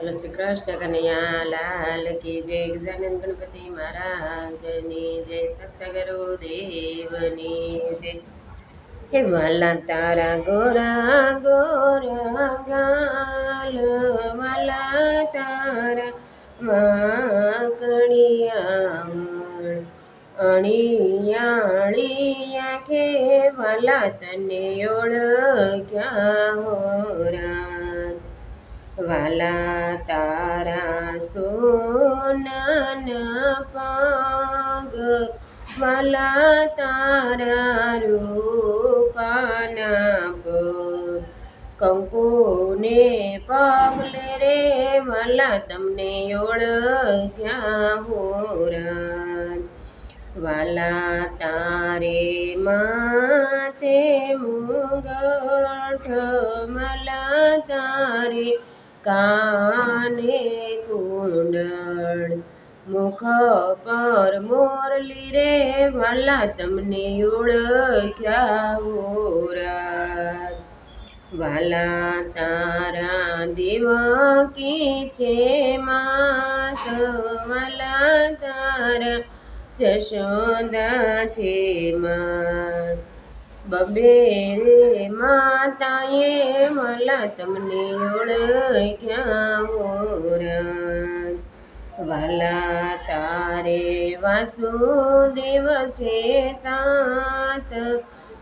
બોલો શ્રી કૃષ્ણ કનૈયા લાલ કી જય ગજાનંદ ગણપતિ મહારાજની જય સપ્તગરુ દેવની જય. હે વાલા તારા ગોરા ગોરા ગાલ, વાલા તારા માકણિયા અણિયાણિયા કે વાલા તને ઓળખ્યા હો વાલા તારા સોનાના પગ. વાલા તારા રૂપાના પગ. કંકુને પગલે રે, વાલા તમને ઓળખ્યા હો રાજ. વાલા તારે માતે મુગઠ મલા તારે કાને કુંડળ? મુખ પર મોરલી રે વાલા તમને ઓળખ્યા હો રાજ વાલા તારા દેવકી છે માસ, વાલા તારા જશોદા છે માસ. બબે રે માતાએ વાલા તમને ઓળખ્યા હો રાજ વાલા તારે વાસુદેવ છે તાત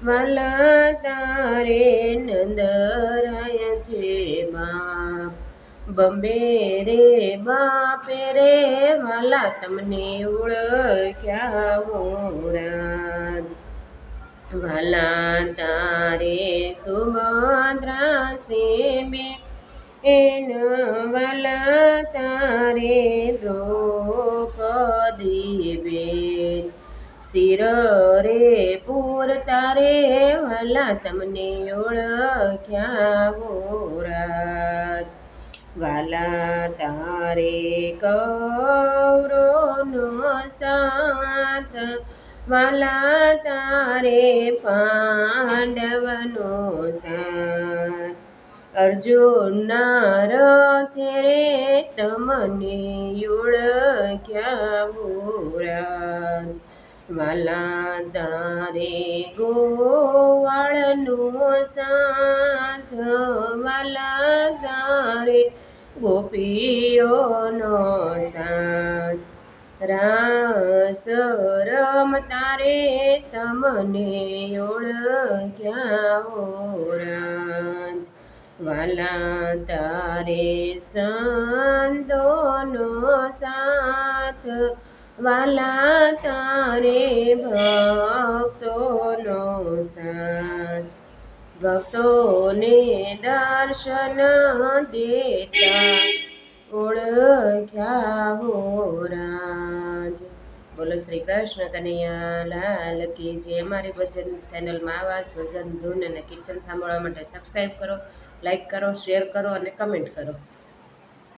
વાલા તારે નંદરાય છે બાપ. બમ્બે રે બાપે રે, વાલા તમને ઓળખ્યા હો રાજ વાલા તારે સુભદ્રા સે બે એન વાલા તારે દ્રૌપદી બેન. શિર રે પૂર તારે વાલા તમને ઓળખ્યા હો રાજ વાલા તારે કૌરવનો સાથ વાલા તારે પાંડવનો સાથ. અર્જુનના રથે રે તમને રાજ. વાલા તારે ગોવાળનો સાથ. વાલા તારે ગોપીઓનો સાથ. રાસ રમ તારે તમને ઓળખ્યા રાજ વાલા તારે સંતોનો સાથ. વાલા તારે ભક્તોનો સાથ. ભક્તોને દર્શન દેતા ઓળખ્યા રાજ. બોલો શ્રી કૃષ્ણ કનૈયા લાલ કી જે અમારી ભજન ચેનલમાં આવા જ ભજન, ધૂન અને કીર્તન સાંભળવા માટે સબસ્ક્રાઈબ કરો લાઈક કરો શેર કરો અને કમેન્ટ કરો.